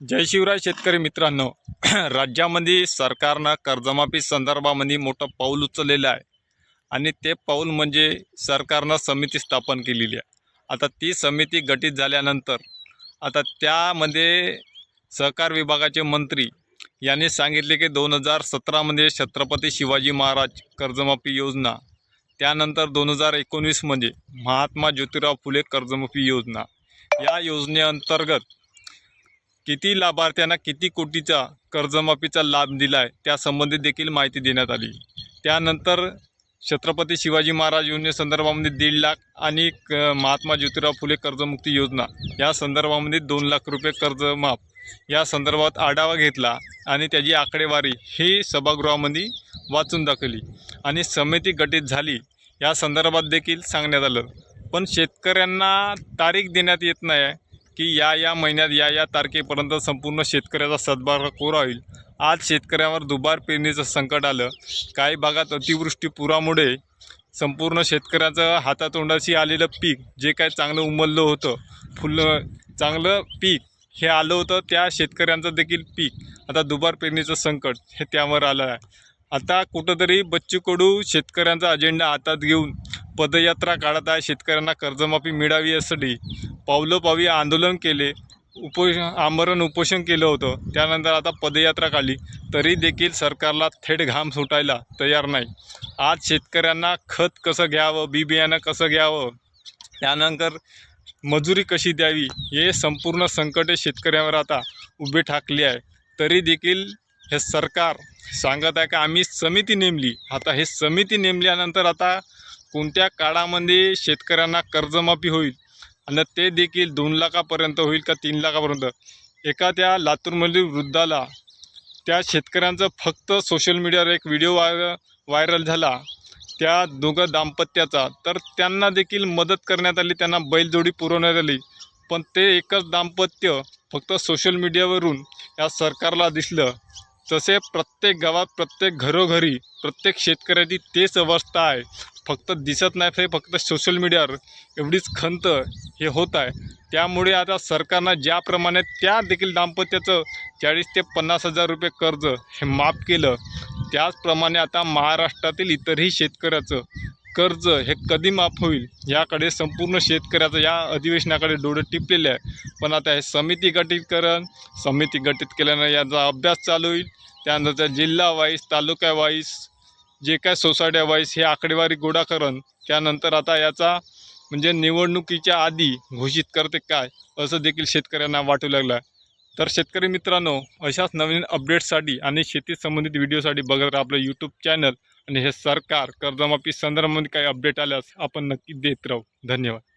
जय शिवराय शेतकरी मित्रांनो. राज्यामध्ये सरकारनं कर्जमाफी संदर्भामध्ये मोठं पाऊल उचललेलं आहे. आणि ते पाऊल म्हणजे सरकारनं समिती स्थापन केलेली आहे. आता ती समिती गठीत झाल्यानंतर आता त्यामध्ये सहकार विभागाचे मंत्री यांनी सांगितले की दोन हजार सतरामध्ये छत्रपती शिवाजी महाराज कर्जमाफी योजना त्यानंतर दोन हजार एकोणवीसमध्ये महात्मा ज्योतिराव फुले कर्जमाफी योजना. या योजनेअंतर्गत किती लाभार्थ्यांना किती कोटीचा कर्जमाफीचा लाभ दिला आहे त्यासंबंधी देखील माहिती देण्यात आली. त्यानंतर छत्रपती शिवाजी महाराज योजनेसंदर्भामध्ये दीड लाख आणि महात्मा ज्योतिराव फुले कर्जमुक्ती योजना या संदर्भामध्ये दोन लाख रुपये कर्जमाफ या संदर्भात आढावा घेतला आणि त्याची आकडेवारी ही सभागृहामध्ये वाचून दाखवली आणि समिती गठीत झाली. या संदर्भात देखील सांगण्यात आलं. पण शेतकऱ्यांना तारीख देण्यात येत नाही. आहे की या या महिन्यात या या तारखेपर्यंत संपूर्ण शेतकऱ्याचा सद्भार कोरा होईल. आज शेतकऱ्यावर दुबार पेरणीचं संकट आलं. काही भागात अतिवृष्टी पुरामुळे संपूर्ण शेतकऱ्याचं हातातोंडाशी आलेलं पीक जे काय चांगलं उमललं होतं फुलं चांगलं पीक हे आलं होतं त्या शेतकऱ्यांचं देखील पीक आता दुबार पेरणीचं संकट हे त्यावर आलं आहे. आता कुठंतरी बच्चू कडू शेतकऱ्यांचा अजेंडा हातात घेऊन पदयात्रा काढत आहे शेतकऱ्यांना कर्जमाफी मिळावी यासाठी. पावलोपावी आंदोलन केले उपोष आमरण उपोषण केलं होतं. त्यानंतर आता पदयात्रा काढली. तरी देखील सरकारला थेट घाम सुटायला तयार नाही. आज शेतकऱ्यांना खत कसं घ्यावं बी बियाणं कसं घ्यावं त्यानंतर मजुरी कशी द्यावी हे संपूर्ण संकटे शेतकऱ्यावर आता उभे ठाकली आहे. तरी देखील हे सरकार सांगत आहे का आम्ही समिती नेमली. आता हे समिती नेमल्यानंतर आता कोणत्या काळामध्ये शेतकऱ्यांना कर्जमाफी होईल? आणि ते देखील दोन लाखापर्यंत होईल का तीन लाखापर्यंत? एका त्या लातूरमधील वृद्धाला त्या शेतकऱ्यांचं फक्त सोशल मीडियावर एक व्हिडिओ वाय व्हायरल झाला. त्या दोघं दाम्पत्याचा. तर त्यांना देखील मदत करण्यात आली त्यांना बैलजोडी पुरवण्यात आली. पण ते एकच दाम्पत्य फक्त सोशल मीडियावरून या सरकारला दिसलं. तसे प्रत्येक गावात प्रत्येक घरोघरी प्रत्येक शेतकऱ्याची तेच अवस्था आहे. फक्त दिसत नाही ते फक्त सोशल मीडियावर एवढीच खंत हे होत आहे. त्यामुळे आता सरकारनं ज्याप्रमाणे त्या देखील दाम्पत्याचं चाळीस ते पन्नास हजार रुपये कर्ज हे माफ केलं. त्याचप्रमाणे आता महाराष्ट्रातील इतरही शेतकऱ्याचं कर्ज हे कधी माफ होईल याकडे संपूर्ण शेतकऱ्याचं या अधिवेशनाकडे डोळे टिपलेले आहे. पण आता हे समिती गठीत करण समिती गठीत केल्यानं याचा अभ्यास चालू होईल. त्यानंतर जिल्हा वाईस तालुका वाईस जे काय सोसायट्या वाईस हे आकडेवारी गोळा करण त्यानंतर आता याचा म्हणजे निवडणुकीच्या आधी घोषित करते काय असं देखील शेतकऱ्यांना वाटू लागलं आहे. तर शेतकरी मित्रांनो अशाच नवीन अपडेट्ससाठी आणि शेती संबंधित व्हिडिओसाठी बघत आपलं यूट्यूब चॅनल आणि हे सरकार कर्जमाफी संदर्भामध्ये काही अपडेट आल्यास आपण नक्की देत राहू. धन्यवाद.